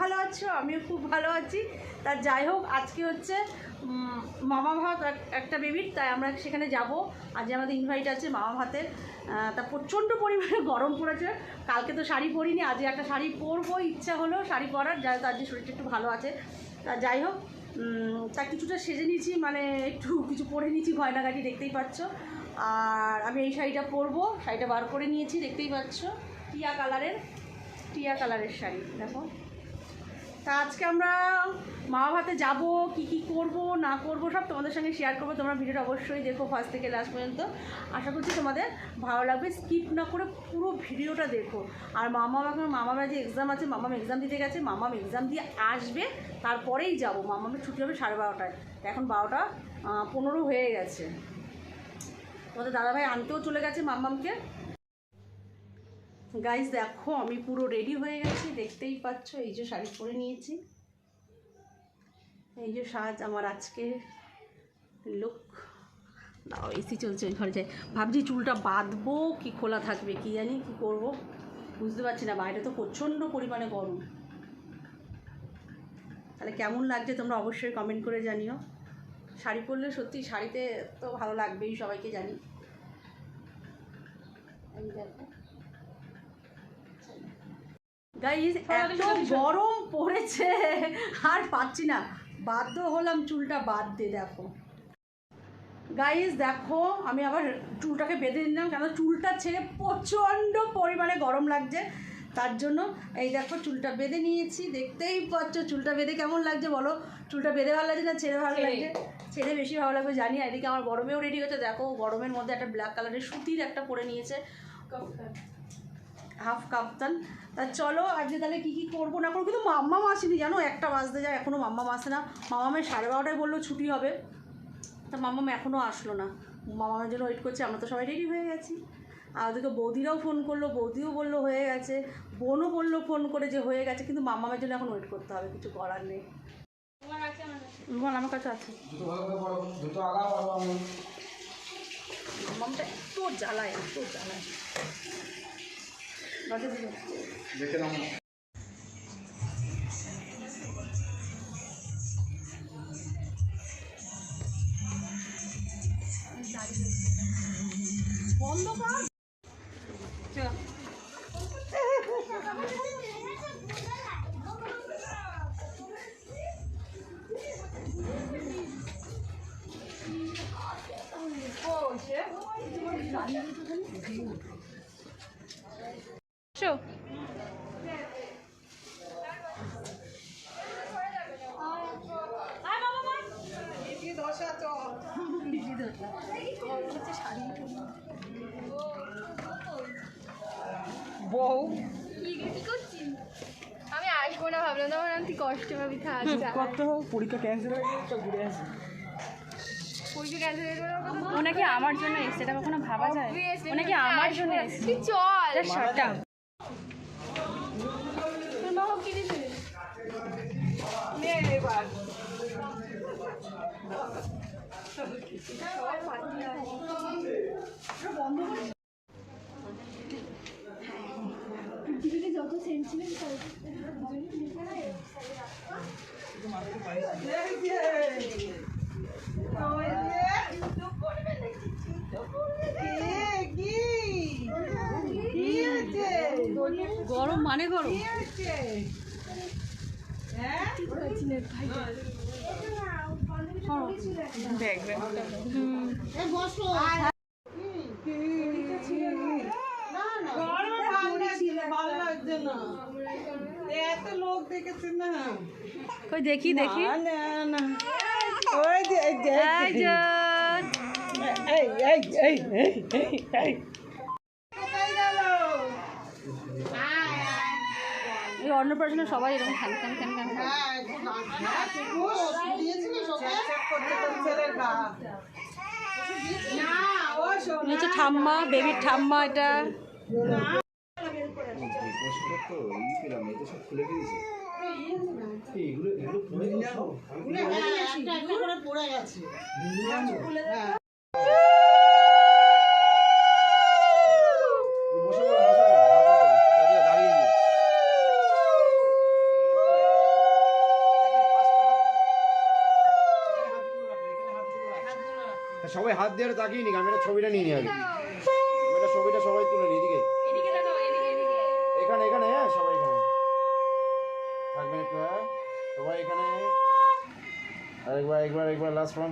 ভালো আছো? আমিও খুব ভালো আছি। তা যাই হোক, আজকে হচ্ছে মামা ভাত একটা বেবির তাই আমরা সেখানে যাব। আজ আমাদের ইনভাইট আছে মামা ভাতের। তা প্রচণ্ড পরিমাণে গরম পড়েছে। কালকে তো শাড়ি পরিনি আজকে একটা শাড়ি পরবো, ইচ্ছা হলো শাড়ি পরার। যাই তার যে শরীরটা একটু ভালো আছে। তা যাই হোক তা কিছুটা সেজে নিয়েছি মানে একটু কিছু পরে নিয়েছি, গয়নাগাটি দেখতেই পাচ্ছ। আর আমি এই শাড়িটা পরবো, শাড়িটা বার করে নিয়েছি, দেখতেই পাচ্ছ। টিয়া কালারের টিয়া কালারের শাড়ি, দেখো। তা আজকে আমরা মা ভাতে যাব, কি কি করব, না করব, সব তোমাদের সঙ্গে শেয়ার করব। তোমরা ভিডিওটা অবশ্যই দেখো ফার্স্ট থেকে লাস্ট পর্যন্ত। আশা করছি তোমাদের ভালো লাগবে। স্কিপ না করে পুরো ভিডিওটা দেখো। আর মামা এখন মামার যে এক্সাম আছে মামাম এক্সাম দিতে গেছে মামাম এক্সাম দিয়ে আসবে, তারপরেই যাব। মামামের ছুটি হবে সাড়ে বারোটায়। এখন বারোটা পনেরো হয়ে গেছে। তোমাদের দাদাভাই আনতেও চলে গেছে মাম্মামকে গাইজ দেখো, আমি পুরো রেডি হয়ে গেছি। দেখতেই পাচ্ছ, এই যে শাড়ি পরে নিয়েছি। এই যে সাজ, আমার আজকে লুক দাও এসি চলছে ওই ঘরে যাই। ভাবছি চুলটা বাঁধবো, কি খোলা থাকবে, কি জানি, কি করব? বুঝতে পারছি না, বাইরে তো প্রচণ্ড পরিমাণে গরম। তাহলে কেমন লাগছে তোমরা অবশ্যই কমেন্ট করে জানিও। শাড়ি পরলে সত্যি শাড়িতে তো ভালো লাগবেই, সবাইকে জানি। এই দেখো। গাইজ এত গরম পড়েছে আর পাচ্ছি না। বাধ্য হলাম চুলটা বাদ দিয়ে দেখো। গাইজ দেখো আমি আবার চুলটাকে বেঁধে নিলাম কেন চুলটা ছেড়ে প্রচণ্ড পরিমাণে গরম লাগছে। তার জন্য এই দেখো চুলটা বেঁধে নিয়েছি দেখতেই পাচ্ছ চুলটা বেঁধে কেমন লাগছে বলো? চুলটা বেঁধে ভালো লাগছে না ছেড়ে ভালো লাগছে? ছেড়ে বেশি ভালো লাগবে জানি আর এদিকে আমার গরমেও রেডি হচ্ছে। দেখো গরমের মধ্যে একটা ব্ল্যাক কালারের সুতির একটা পরে নিয়েছে। হাফ কাপ্তান তা চলো আজকে তাহলে কী কী করব না করব কিন্তু মাম্মাম আসেনি জানো? একটা বাজতে যায় এখনও মাম্মাম আসে না। মামামের সাড়ে বারোটায় বলল ছুটি হবে। তা মাম্মাম এখনও আসলো না। মামামের জন্য ওয়েট করছে আমরা তো সবাই রেডি হয়ে গেছি। আর ওদেরকে বৌদিরাও ফোন করল বৌদিও বলল হয়ে গেছে। বোনও বলল ফোন করে যে হয়ে গেছে কিন্তু মাম্মামের জন্য এখন ওয়েট করতে হবে কিছু করার নেই। বল আমার কাছে আছে। মাম্মামটা এত জ্বালায় এত জ্বালায়। দেখে নাও বন্ধ কর চল Show. আমি আসব না ভাবলাম তখন আমি কষ্ট পাবি থাক কত পরীক্ষা ক্যান্সেল হয়ে গেছে ঘুরে আসি। পরীক্ষা ক্যান্সেল হয়ে গেল ও নাকি আমার জন্য এসছে এটা কখনো ভাবা যায়? ও নাকি আমার জন্য এসছে চল। আপ তোর মা কি দিছে গরম মানে গরম। ভালো লাগছে না এত লোক দেখেছে না। কই দেখি দেখি। না, না না। ওই যে এই যে, এই এই এই এই এই এই এই কোথায় গেল এই অন্নপ্রাশনে সবাই এরকম খান খান খান খান। হ্যাঁ, নিচে ঠাম্মা বেবির ঠাম্মা এটা। তো ই পেলাম এটা সব খুলে দিয়েছে? এইগুলো এগুলো পড়ে গেছে একটা একটা করে পড়ে গেছে। হ্যাঁ সবাই হাত দিয়ে তাকিয়ে নি আমি ছবিটা নিয়ে নি আগে। আমি ছবিটা সবাই তুলে নি একবার একবার লাস্ট ওয়ান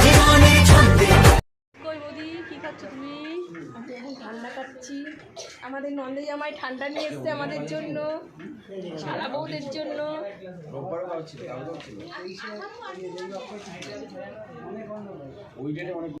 আমাদের নন্দে জামাই ঠান্ডা নিয়ে এসছে আমাদের জন্য সারা বউদের জন্য। ওই ডেটে অনেক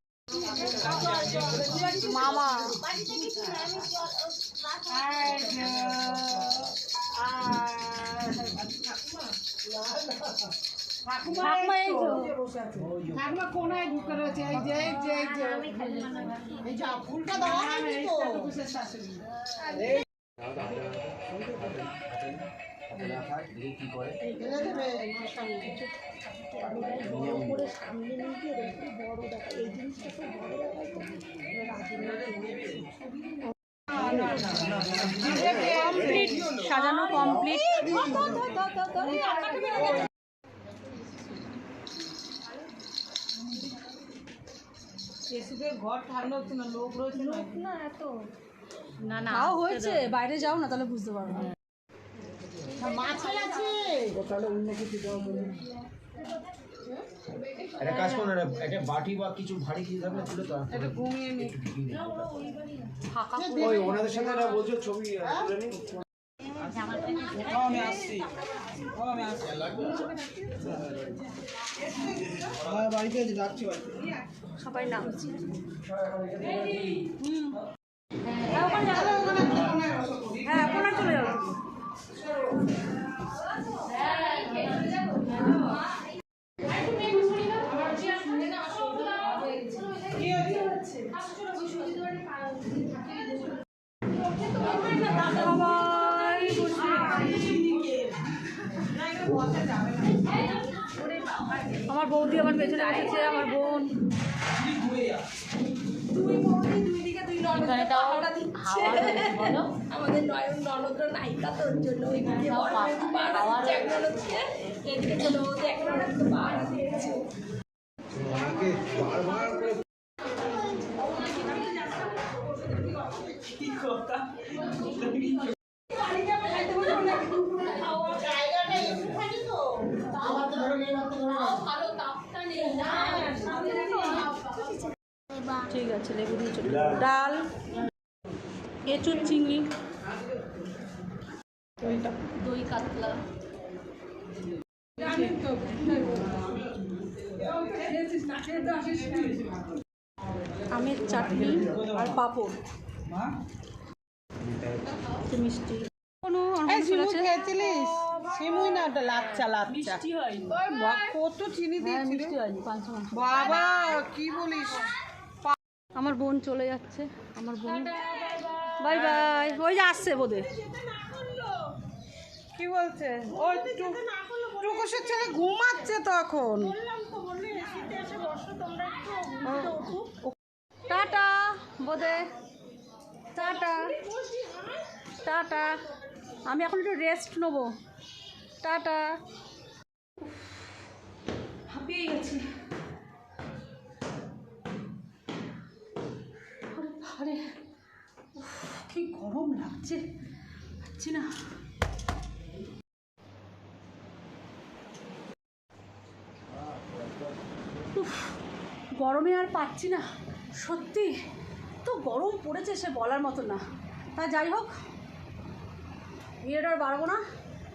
মামা। ঠাকুমা কোনায় ঢুকে রয়েছে? এই যে এই যে এই যে। ফুলটা তো। শাশুড়ি দেখি কি করে। কমপ্লিট সাজানো কমপ্লিট ঘর ঠান্ডা হচ্ছে না লোক রয়েছে না? না না হয়েছে বাইরে যাও না তাহলে বুঝতে পারবে। মাছে আছে। একটা কাজ করুন একটা একটা বাটি বা কিছু ভারী কিছু থাকলে তুলে তো ঘুমিয়ে নি। ওই ওনাদের সাথে একটা বলছো ছবি তুলে নিন আমি আসছি। আমি আসছি। বাড়িতে ডাকছি সবাই নামছি হ্যাঁ ওখানে চলে যাও। সবাই আমার বৌদি আমার পেছনে বসেছে আমার বোন। দুই বৌদি দুই দিকে দুই আমাদের নয়ন ননদরা নায়িকা তোর জন্য ওইদিকে দিচ্ছে এদিকে ননদকে দিয়েছে ঠিক আছে লেবু দিয়ে ডাল। এঁচুর চিংড়ি। দই কাতলা। আমের চাটনি আর পাঁপড়। মিষ্টি। কোনো খেয়েছিলিস? শিমুই না ওটা লাচ্চা লাচ্চা। ওই বাবা, কত চিনি দিয়েছিলি? বাবা কি বলিস? আমার বোন চলে যাচ্ছে। আমার বোন। বাই বাই ওই যে আসছে বোধে কি বলছে? ওই টুকুসের ছেলে ঘুমাচ্ছে তখন। টাটা বোধে টাটা। টাটা। আমি এখন একটু রেস্ট নেব। টাটা। হাঁপিয়ে গেছি আরে ভারে উফ, কি গরম লাগছে। পাচ্ছি না। গরমে আর পাচ্ছি না। সত্যি তো গরম পড়েছে সে বলার মতো না। তা যাই হোক ভিডিওটা আর বাড়বো না।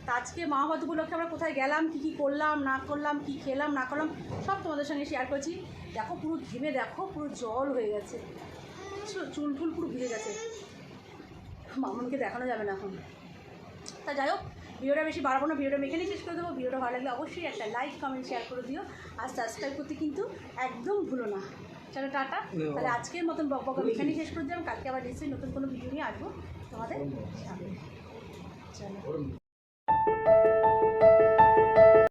তা আজকে মা উপলক্ষে আমরা কোথায় গেলাম, কী কী করলাম, না করলাম, কী খেলাম, না করলাম, সব তোমাদের সঙ্গে শেয়ার করছি। দেখো পুরো ঘেমে, দেখো পুরো জল হয়ে গেছে। চুল ফুল পুরো ভিজে গেছে। মামনকে দেখানো যাবে না এখন। তা যাই হোক ভিডিওটা বেশি বাড়াবো না ভিডিওটা মেখে এখানেই শেষ করে দেবো। ভিডিওটা ভালো লাগলে অবশ্যই একটা লাইক কমেন্ট শেয়ার করে দিও। আর সাবস্ক্রাইব করতে কিন্তু একদম ভুলো না। চলো টাটা। তাহলে আজকের মতন বক বক এখানেই শেষ করে দিলাম। কালকে আবার নিশ্চয়ই নতুন কোনো ভিডিও নিয়ে আসব তোমাদের সামনে। চলো।